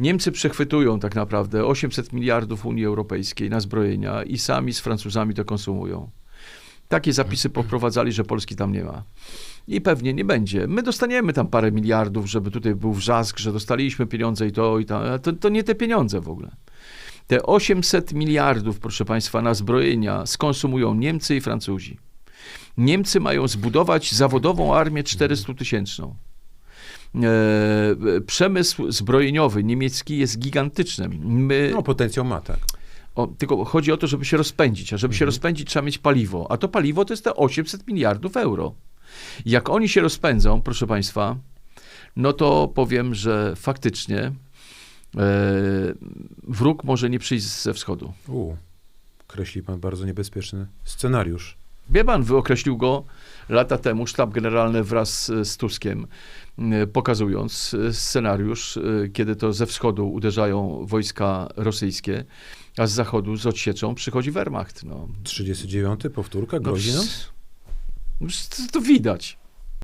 Niemcy przechwytują tak naprawdę 800 miliardów Unii Europejskiej na zbrojenia i sami z Francuzami to konsumują. Takie zapisy poprowadzali, że Polski tam nie ma. I pewnie nie będzie. My dostaniemy tam parę miliardów, żeby tutaj był wrzask, że dostaliśmy pieniądze i to, i to. ale To, to nie te pieniądze w ogóle. Te 800 miliardów, proszę Państwa, na zbrojenia skonsumują Niemcy i Francuzi. Niemcy mają zbudować zawodową armię 400 tysięczną. E, przemysł zbrojeniowy niemiecki jest gigantyczny. My, No, potencjał ma, tak. o, tylko chodzi o to, żeby się rozpędzić, a żeby się Mhm. rozpędzić trzeba mieć paliwo, a to paliwo to jest te 800 miliardów euro. Jak oni się rozpędzą, proszę Państwa, no to powiem, że faktycznie e, wróg może nie przyjść ze wschodu. U, kreśli pan bardzo niebezpieczny scenariusz. Wie pan, wyokreślił go lata temu sztab generalny wraz z- Tuskiem, m, pokazując e, scenariusz, e, kiedy to ze wschodu uderzają wojska rosyjskie, a z zachodu z odsieczą przychodzi Wehrmacht. No, 39, powtórka, no, grozi nam? no, to widać.